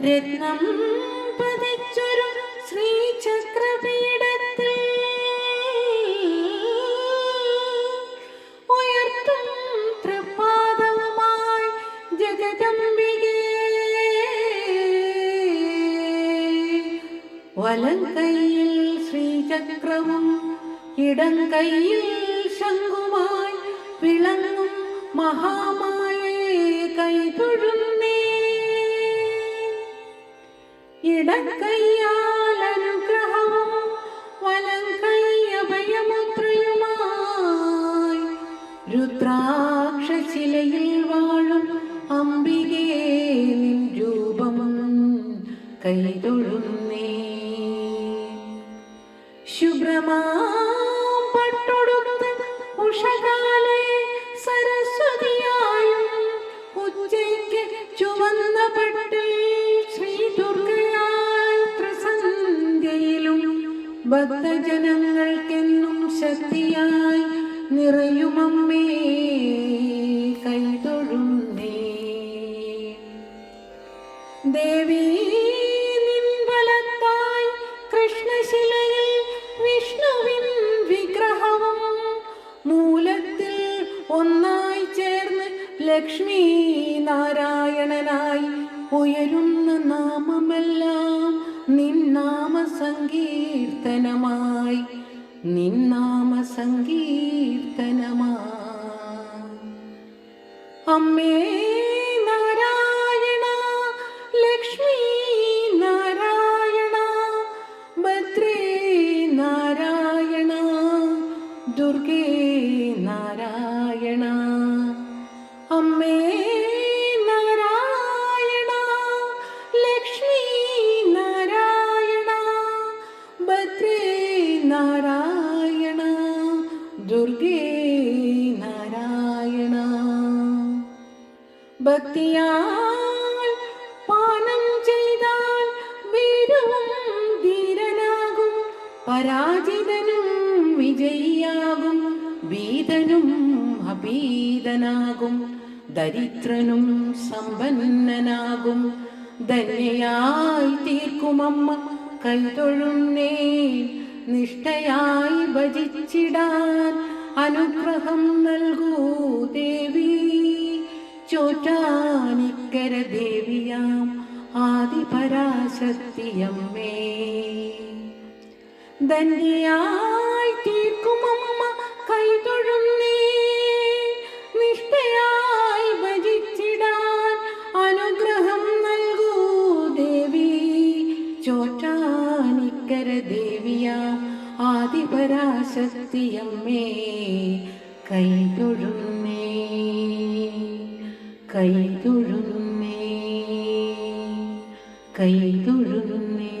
രത്നം പതിച്ചൊരു ശ്രീചക്രപീഠത്തിൽ ഉയർത്തും തൃപ്പാദവുമായി ജഗദംബികേ. വലം ശ്രീചക്രവും ഇടം കൈയിൽ ശംഖുമായി വിളങ്ങും മഹാമായ കൈതൊഴുന്നേ ഇടക്കയ്യാൽ അനുഗ്രഹവും വലം കൈ അഭയമുദ്രയുമായി രുദ്രാക്ഷശിലയിൽ വാഴും അംബികേ നിൻ രൂപം കൈതൊഴുന്നേ. ശുഭ്രമാം പട്ടൊടുത്ത് ഉഷകാലെ ഭക്തജനങ്ങൾക്കെന്നും ശക്തിയായി നിറയുമമ്മേ കൈതൊഴുന്നേ. ദേവീ നിൻ കൃഷ്ണശിലയിൽ വിഷ്ണുവിൻ മൂലത്തിൽ ഒന്നായി ലക്ഷ്മി നാരായണനായി ഉയരുന്ന നാമമെല്ലാം നിന്നാമ സങ്കീർത്തനമായി നിന്നാമ സങ്കീർത്തനമായി അമ്മേ നാരായണ ലക്ഷ്മി നാരായണ ഭദ്രേ നാരായണ ദുർഗേ നാരായണ. അമ്മേ നാരായണ ദുർഗേ നാരായണ. ഭക്തിയാൽ പാനം ചെയ്താൽ വീരവും പരാജിതനും വിജയിയാകും ഭീതനും അഭീതനാകും ദരിദ്രനും സമ്പന്നനാകും. ധന്യയായി തീർക്കുമമ്മ കൈതൊഴുന്നേ നിഷ്ഠയായി ഭജിച്ചിടാൻ അനുഗ്രഹം നൽകൂ ദേവി. ചോറ്റാനിക്കര ദേവിയാം ആദിപരാശക്തിയമ്മേ. ധന്യയായി തീർക്കുമമ്മ കൈതൊഴുന്നേ. നിഷ്ഠയായി ഭജിച്ചിടാൻ അനുഗ്രഹം നൽകൂ ദേവി. ചോറ്റാനിക്കര ദേവിയാം ആദിപരാശക്തിയമ്മേ കൈതൊഴുന്നേ കൈതൊഴുന്നേ കൈതൊഴുന്നേ